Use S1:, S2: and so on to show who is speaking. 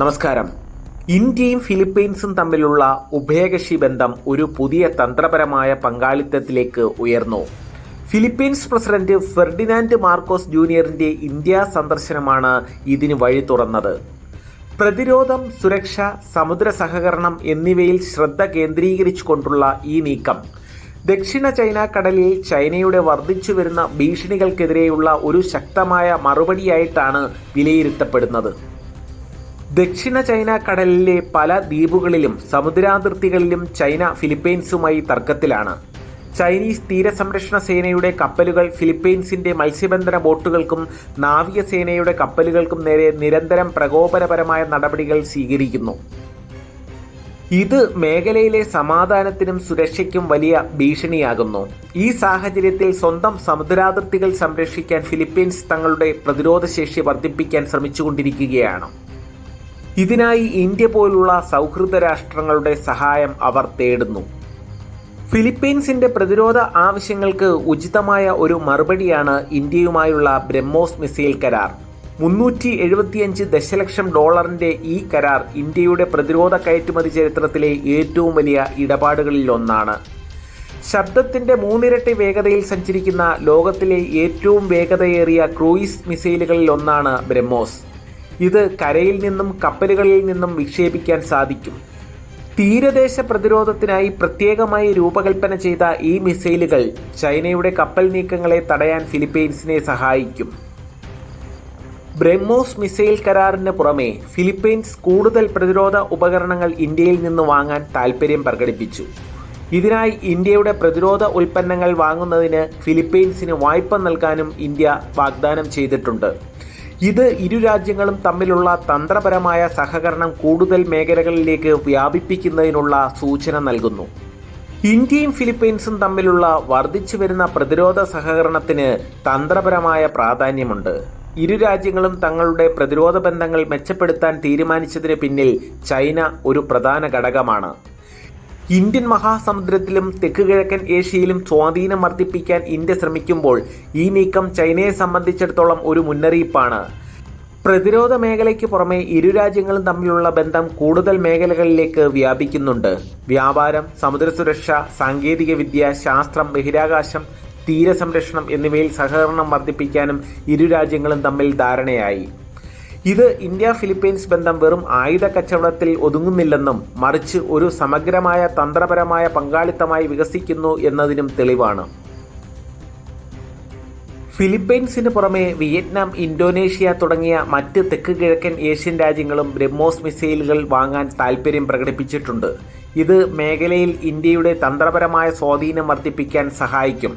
S1: നമസ്കാരം. ഇന്ത്യയും ഫിലിപ്പീൻസും തമ്മിലുള്ള ഉഭയകക്ഷി ബന്ധം ഒരു പുതിയ തന്ത്രപരമായ പങ്കാളിത്തത്തിലേക്ക് ഉയർന്നു. ഫിലിപ്പീൻസ് പ്രസിഡന്റ് ഫെർഡിനാൻഡ് മാർക്കോസ് ജൂനിയറിന്റെ ഇന്ത്യ സന്ദർശനമാണ് ഇതിന് വഴി തുറന്നത്. പ്രതിരോധം സുരക്ഷ സമുദ്ര സഹകരണം എന്നിവയിൽ ശ്രദ്ധ കേന്ദ്രീകരിച്ചുകൊണ്ടുള്ള ഈ നീക്കം ദക്ഷിണ ചൈന കടലിൽ ചൈനയുടെ വർദ്ധിച്ചു വരുന്ന ഭീഷണികൾക്കെതിരെയുള്ള ഒരു ശക്തമായ മറുപടിയായിട്ടാണ് വിലയിരുത്തപ്പെടുന്നത്. ദക്ഷിണ ചൈന കടലിലെ പല ദ്വീപുകളിലും സമുദ്രാതിർത്തികളിലും ചൈന ഫിലിപ്പൈൻസുമായി തർക്കത്തിലാണ്. ചൈനീസ് തീരസംരക്ഷണ സേനയുടെ കപ്പലുകൾ ഫിലിപ്പൈൻസിന്റെ മത്സ്യബന്ധന ബോട്ടുകൾക്കും നാവികസേനയുടെ കപ്പലുകൾക്കും നേരെ നിരന്തരം പ്രകോപനപരമായ നടപടികൾ സ്വീകരിക്കുന്നു. ഇത് മേഖലയിലെ സമാധാനത്തിനും സുരക്ഷയ്ക്കും വലിയ ഭീഷണിയാകുന്നു. ഈ സാഹചര്യത്തിൽ സ്വന്തം സമുദ്രാതിർത്തികൾ സംരക്ഷിക്കാൻ ഫിലിപ്പീൻസ് തങ്ങളുടെ പ്രതിരോധശേഷി വർദ്ധിപ്പിക്കാൻ ശ്രമിച്ചുകൊണ്ടിരിക്കുകയാണ്. ഇതിനായി ഇന്ത്യ പോലുള്ള സൗഹൃദ രാഷ്ട്രങ്ങളുടെ സഹായം അവർ തേടുന്നു. ഫിലിപ്പീൻസിന്റെ പ്രതിരോധ ആവശ്യങ്ങൾക്ക് ഉചിതമായ ഒരു മറുപടിയാണ് ഇന്ത്യയുമായുള്ള ബ്രഹ്മോസ് മിസൈൽ കരാർ. മുന്നൂറ്റി എഴുപത്തിയഞ്ച് ദശലക്ഷം ഡോളറിന്റെ ഈ കരാർ ഇന്ത്യയുടെ പ്രതിരോധ കയറ്റുമതി ചരിത്രത്തിലെ ഏറ്റവും വലിയ ഇടപാടുകളിൽ ഒന്നാണ് ശബ്ദത്തിന്റെ മൂന്നിരട്ടി വേഗതയിൽ സഞ്ചരിക്കുന്ന ലോകത്തിലെ ഏറ്റവും വേഗതയേറിയ ക്രൂയിസ് മിസൈലുകളിൽ ഒന്നാണ് ബ്രഹ്മോസ്. ഇത് കരയിൽ നിന്നും കപ്പലുകളിൽ നിന്നും വിക്ഷേപിക്കാൻ സാധിക്കും. തീരദേശ പ്രതിരോധത്തിനായി പ്രത്യേകമായി രൂപകൽപ്പന ചെയ്ത ഈ മിസൈലുകൾ ചൈനയുടെ കപ്പൽ നീക്കങ്ങളെ തടയാൻ ഫിലിപ്പീൻസിനെ സഹായിക്കും. ബ്രഹ്മോസ് മിസൈൽ കരാറിന് പുറമെ ഫിലിപ്പീൻസ് കൂടുതൽ പ്രതിരോധ ഉപകരണങ്ങൾ ഇന്ത്യയിൽ നിന്ന് വാങ്ങാൻ താൽപ്പര്യം പ്രകടിപ്പിച്ചു. ഇതിനായി ഇന്ത്യയുടെ പ്രതിരോധ ഉൽപ്പന്നങ്ങൾ വാങ്ങുന്നതിന് ഫിലിപ്പീൻസിന് വായ്പ നൽകാനും ഇന്ത്യ വാഗ്ദാനം ചെയ്തിട്ടുണ്ട്. ഇത് ഇരു രാജ്യങ്ങളും തമ്മിലുള്ള തന്ത്രപരമായ സഹകരണം കൂടുതൽ മേഖലകളിലേക്ക് വ്യാപിപ്പിക്കുന്നതിനുള്ള സൂചന നൽകുന്നു. ഇന്ത്യയും ഫിലിപ്പീൻസും തമ്മിലുള്ള വർദ്ധിച്ചു വരുന്ന പ്രതിരോധ സഹകരണത്തിന് തന്ത്രപരമായ പ്രാധാന്യമുണ്ട്. ഇരു രാജ്യങ്ങളും തങ്ങളുടെ പ്രതിരോധ ബന്ധങ്ങൾ മെച്ചപ്പെടുത്താൻ തീരുമാനിച്ചതിന് പിന്നിൽ ചൈന ഒരു പ്രധാന ഘടകമാണ്. ഇന്ത്യൻ മഹാസമുദ്രത്തിലും തെക്ക് കിഴക്കൻ ഏഷ്യയിലും സ്വാധീനം വർദ്ധിപ്പിക്കാൻ ഇന്ത്യ ശ്രമിക്കുമ്പോൾ ഈ നീക്കം ചൈനയെ സംബന്ധിച്ചിടത്തോളം ഒരു മുന്നറിയിപ്പാണ്. പ്രതിരോധ മേഖലയ്ക്ക് പുറമെ ഇരു രാജ്യങ്ങളും തമ്മിലുള്ള ബന്ധം കൂടുതൽ മേഖലകളിലേക്ക് വ്യാപിക്കുന്നുണ്ട്. വ്യാപാരം സമുദ്ര സുരക്ഷ സാങ്കേതികവിദ്യ ശാസ്ത്രം ബഹിരാകാശം തീരസംരക്ഷണം എന്നിവയിൽ സഹകരണം വർദ്ധിപ്പിക്കാനും ഇരു രാജ്യങ്ങളും തമ്മിൽ ധാരണയായി. ഇത് ഇന്ത്യ ഫിലിപ്പീൻസ് ബന്ധം വെറും ആയുധ കച്ചവടത്തിൽ ഒതുങ്ങുന്നില്ലെന്നും മറിച്ച് ഒരു സമഗ്രമായ തന്ത്രപരമായ പങ്കാളിത്തമായി വികസിക്കുന്നു എന്നതിനും തെളിവാണ്. ഫിലിപ്പീൻസിന് പുറമെ വിയറ്റ്നാം ഇന്തോനേഷ്യ തുടങ്ങിയ മറ്റ് തെക്ക് കിഴക്കൻ ഏഷ്യൻ രാജ്യങ്ങളും ബ്രഹ്മോസ് മിസൈലുകൾ വാങ്ങാൻ താൽപ്പര്യം പ്രകടിപ്പിച്ചിട്ടുണ്ട്. ഇത് മേഖലയിൽ ഇന്ത്യയുടെ തന്ത്രപരമായ സ്വാധീനം വർദ്ധിപ്പിക്കാൻ സഹായിക്കും.